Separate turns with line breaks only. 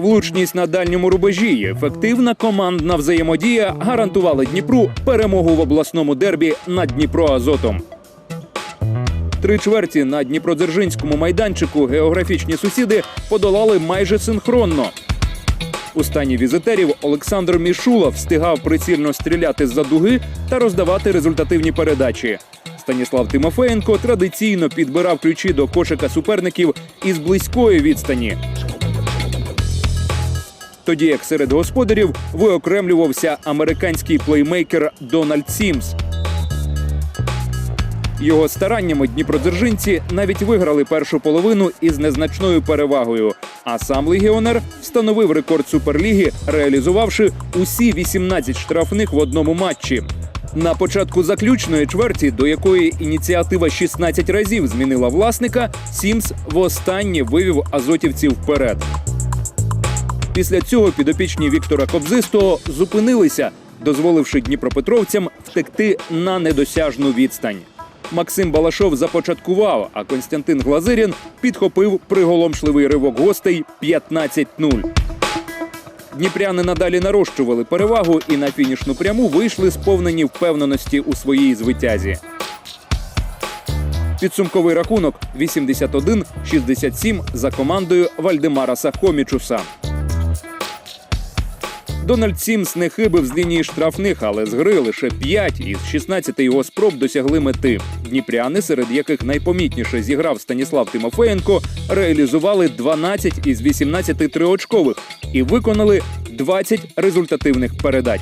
Влучність на дальньому рубежі і ефективна командна взаємодія гарантували Дніпру перемогу в обласному дербі над Дніпро Азотом. Три чверті на Дніпродзержинському майданчику географічні сусіди подолали майже синхронно. У стані візитерів Олександр Мішула встигав прицільно стріляти з-за дуги та роздавати результативні передачі. Станіслав Тимофеєнко традиційно підбирав ключі до кошика суперників із близької відстані. Тоді як серед господарів виокремлювався американський плеймейкер Дональд Сімс. Його стараннями дніпродзержинці навіть виграли першу половину із незначною перевагою. А сам легіонер встановив рекорд суперліги, реалізувавши усі 18 штрафних в одному матчі. На початку заключної чверті, до якої ініціатива 16 разів змінила власника, Сімс востаннє вивів азотівців вперед. Після цього підопічні Віктора Кобзистого зупинилися, дозволивши дніпропетровцям втекти на недосяжну відстань. Максим Балашов започаткував, а Константин Глазирін підхопив приголомшливий ривок гостей 15-0. Дніпряни надалі нарощували перевагу і на фінішну пряму вийшли сповнені впевненості у своїй звитязі. Підсумковий рахунок 81-67 за командою Вальдемара Сахомічуса. Дональд Сімс не хибив з лінії штрафних, але з гри лише 5 із 16 його спроб досягли мети. Дніпряни, серед яких найпомітніше зіграв Станіслав Тимофеєнко, реалізували 12 із 18 триочкових і виконали 20 результативних передач.